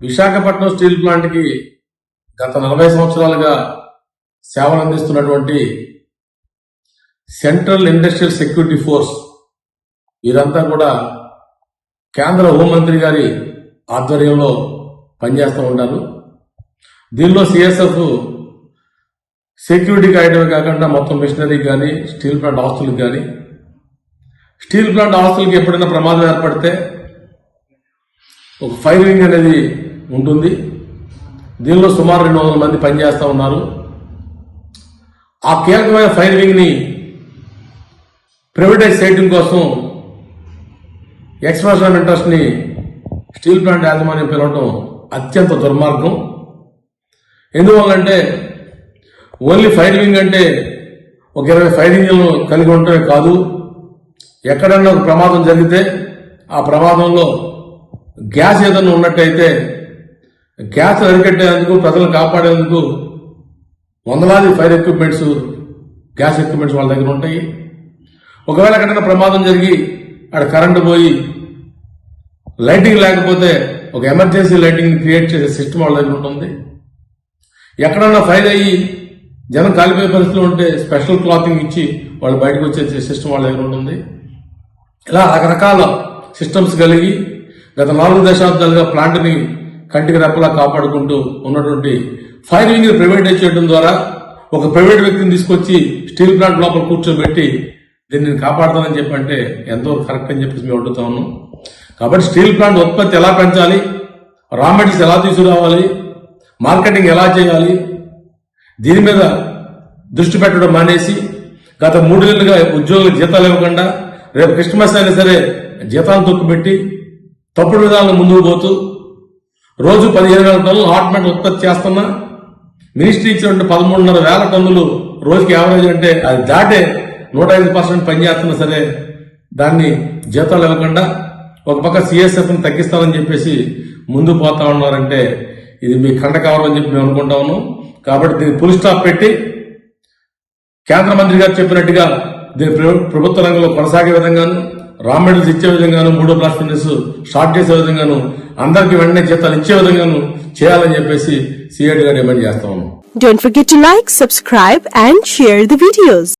Visakhapatnam steel ప్లాంట్కి గత నలభై సంవత్సరాలుగా సేవలు అందిస్తున్నటువంటి సెంట్రల్ ఇండస్ట్రియల్ సెక్యూరిటీ ఫోర్స్ వీరంతా కూడా కేంద్ర హోంమంత్రి గారి ఆధ్వర్యంలో పనిచేస్తూ ఉంటారు. దీనిలో సిఎస్ఎఫ్ సెక్యూరిటీ కాయటమే కాకుండా మొత్తం మిషనరీ కానీ స్టీల్ ప్లాంట్ ఆస్తులకు కానీ స్టీల్ ప్లాంట్ ఆస్తులకి ఎప్పుడైనా ప్రమాదం ఏర్పడితే ఒక ఫైరింగ్ అనేది ఉంటుంది. దీనిలో సుమారు రెండు వందల మంది పనిచేస్తూ ఉన్నారు. ఆ కీలకమైన ఫైర్ వింగ్ని ప్రైవేటైజ్ చేయడం కోసం ఎక్స్ప్రెషన్ ఇంట్రెస్ట్ని స్టీల్ ప్లాంట్ యాజమాన్యం పిలవడం అత్యంత దుర్మార్గం. ఎందువల్లంటే ఓన్లీ ఫైర్ వింగ్ అంటే ఒక ఇరవై ఫైర్ ఇంజిన్లు కలిగి ఉండటమే కాదు. ఎక్కడన్నా ఒక ప్రమాదం జరిగితే ఆ ప్రమాదంలో గ్యాస్ ఏదైనా ఉన్నట్టయితే గ్యాస్ అరికట్టేందుకు ప్రజలను కాపాడేందుకు వందలాది ఫైర్ ఎక్విప్మెంట్స్ గ్యాస్ ఎక్విప్మెంట్స్ వాళ్ళ దగ్గర ఉంటాయి. ఒకవేళ ఎక్కడైనా ప్రమాదం జరిగి అక్కడ కరెంటు పోయి లైటింగ్ లేకపోతే ఒక ఎమర్జెన్సీ లైటింగ్ క్రియేట్ చేసే సిస్టమ్ వాళ్ళ దగ్గర ఉంటుంది. ఎక్కడన్నా ఫైర్ అయ్యి జనం కాలిపోయే పరిస్థితులు ఉంటే స్పెషల్ క్లాతింగ్ ఇచ్చి వాళ్ళు బయటకు వచ్చే సిస్టమ్ వాళ్ళ దగ్గర ఉంటుంది. ఇలా రకరకాల సిస్టమ్స్ కలిగి గత నాలుగు దశాబ్దాలుగా ప్లాంట్ని కంటికి రెప్పలా కాపాడుకుంటూ ఉన్నటువంటి ఫైర్ వింగ్ ప్రైవేటైజ్ చేయడం ద్వారా ఒక ప్రైవేట్ వ్యక్తిని తీసుకొచ్చి స్టీల్ ప్లాంట్ లోపల కూర్చోబెట్టి దీన్ని కాపాడుతానని చెప్పి అంటే ఎంతో కరెక్ట్ అని చెప్పేసి మేము అడుగుతా ఉన్నాం. కాబట్టి స్టీల్ ప్లాంట్ ఉత్పత్తి ఎలా పెంచాలి? రా మెటీరియల్స్ ఎలా తీసుకురావాలి? మార్కెటింగ్ ఎలా చేయాలి? దీని మీద దృష్టి పెట్టడం మానేసి గత మూడు నెలలుగా ఉద్యోగులకు జీతాలు ఇవ్వకుండా రేపు క్రిస్మస్ అయినా సరే జీతాలు తొక్కుపెట్టి తప్పుడు విధాలను ముందుకు పోతూ రోజు పదిహేను వేల టన్నులు హాట్ ఉత్పత్తి చేస్తున్నా. మినిస్ట్రీ ఇచ్చినటువంటి పదమూడున్నర వేల టన్నులు రోజుకి యావరేజ్ అంటే అది దాటే నూట ఐదు పర్సెంట్ పనిచేస్తున్నా సరే దాన్ని జీతాలు ఇవ్వకుండా ఒక పక్క సిఎస్ఎఫ్ని తగ్గిస్తామని చెప్పేసి ముందు పోతా ఉన్నారంటే ఇది మీ కండ కావాలని చెప్పి మేము అనుకుంటా ఉన్నాం. కాబట్టి దీన్ని ఫుల్ స్టాప్ పెట్టి కేంద్ర మంత్రి గారు చెప్పినట్టుగా దీని ప్రభుత్వ రంగంలో కొనసాగే విధంగాను రా మెడల్స్ ఇచ్చే విధంగాను మూడో బ్లాస్ట్ షార్ట్ స్టార్ట్ చేసే విధంగాను అందరికి వెంటనే జీతాలు ఇచ్చే విధంగాను చేయాలని చెప్పేసి సిఐడి గారు డిమాండ్ చేస్తా ఉన్నాం. Don't forget to like subscribe and share the videos